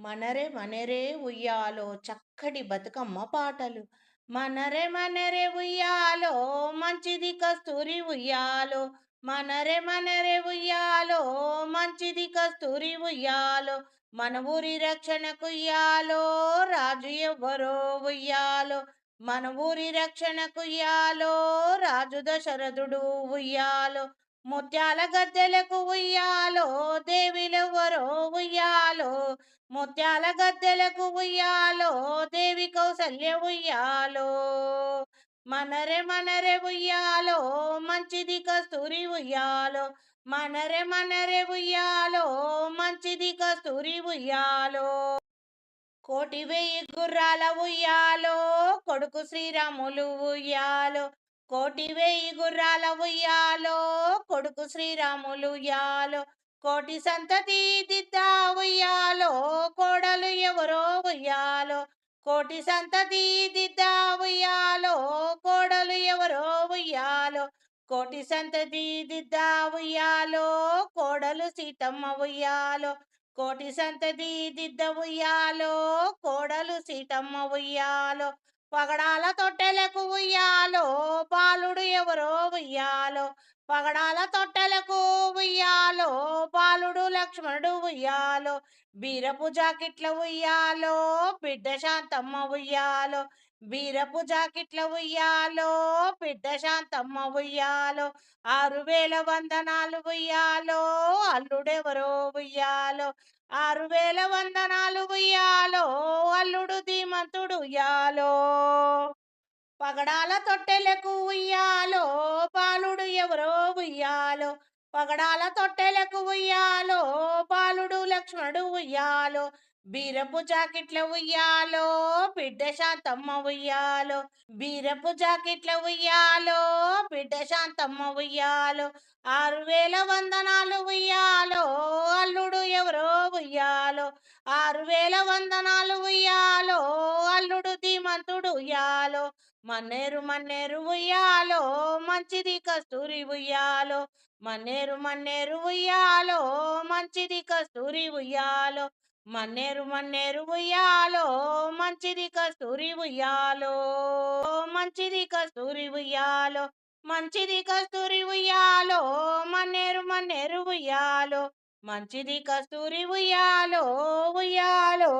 మనరే మనరే ఉయ్యాలో చక్కటి బతుకమ్మ పాటలు. మనరే మనరే ఉయ్యాలో మంచిది కస్తూరి ఉయ్యాలో. మనరే మనరే ఉయ్యాలో మంచిది కస్తూరి ఉయ్యాలో. మన ఊరి రక్షణకు ఉయ్యాలో రాజు ఎవ్వరో ఉయ్యాలో. మన ఊరి రక్షణకు ఉయ్యాలో రాజు దశరథుడు ఉయ్యాలో. ముత్యాల గద్దెలకు ముత్యాల గద్దెలకు ఉయ్యాలో దేవి కౌసల్య ఉయ్యాలో. మనరే మనరే ఉయ్యాలో మంచిది కస్తూరి ఉయ్యాలో. మనరే మనరే ఉయ్యాలో మంచిది కస్తూరి ఉయ్యాలో. కోటి వెయ్యి గుర్రాల ఉయ్యాలో కొడుకు శ్రీరాములు ఉయ్యాలో. కోటి వెయ్యి గుర్రాల ఉయ్యాలో కొడుకు శ్రీరాములు ఉయ్యాలో. కోటి సంతతి దిద్దా ఉయ్యాలో కోడలు ఎవరో ఉయ్యాలో కోటి సంతతి దిద్దా ఉయ్యాలో కోడలు ఎవరో ఉయ్యాలో కోటి సంతతి దిద్దా ఉయ్యాలో కోడలు సీతమ్మ ఉయ్యాలో కోటి సంతతి దిద్ద ఉయ్యాలో కోడలు సీతమ్మ ఉయ్యాలో పగడాల తొట్టెలకు ఉయ్యాలో బాలుడు ఎవరో ఉయ్యాలో. పగడాల తొట్టెలకు ఉయ్యాలో బాలుడు లక్ష్మణుడు ఉయ్యాలో. బీరపు జాకెట్ల ఉయ్యాలో బిడ్డ శాంతమ్మ ఉయ్యాలో. వీరపు జాకెట్ల ఉయ్యాలో బిడ్డ శాంతమ్మ ఉయ్యాలో ఆరు వేల వందనాలు ఉయ్యాలో అల్లుడెవరో ఉయ్యాలో ఆరు వేల వందనాలు ఉయ్యాలో అల్లుడు ధీమంతుడు ఉయ్యాలో. పగడాల తొట్టెలకు ఉయ్యాలో బాలుడు ఎవరో ఉయ్యాలో. పగడాల తొట్టెలకు ఉయ్యాలో బాలుడు లక్ష్మణుడు ఉయ్యాలో. బీరపు జాకెట్ల ఉయ్యాలో బిడ్డ శాంతమ్మ ఉయ్యాలో. బీరపు జాకెట్ల ఉయ్యాలో బిడ్డ శాంతమ్మ ఉయ్యాలో. ఆరు వేల వందనాలు ఉయ్యాలో అల్లుడు ఎవరో ఉయ్యాలో. ఆరు వేల వందనాలు ఉయ్యాలో అల్లుడు ధీమంతుడు ఉయ్యాలో. మన్నేరు మన్నేరు ఉయ్యాలో మంచిది కస్తూరి ఉయ్యాలో. మన్నేరు మన్నేరు ఉయ్యాలో మంచిది కస్తూరి ఉయ్యాలో. మన్నేరు మన్నేరు ఉయ్యాలో మంచిది కస్తూరి ఉయ్యాలో మంచిది కస్తూరి ఉయ్యాలో మంచిది కస్తూరి ఉయ్యాలో మన్నేరు మన్నేరు ఉయ్యాలో మంచిది కస్తూరి ఉయ్యాలో ఉయ్యాలో.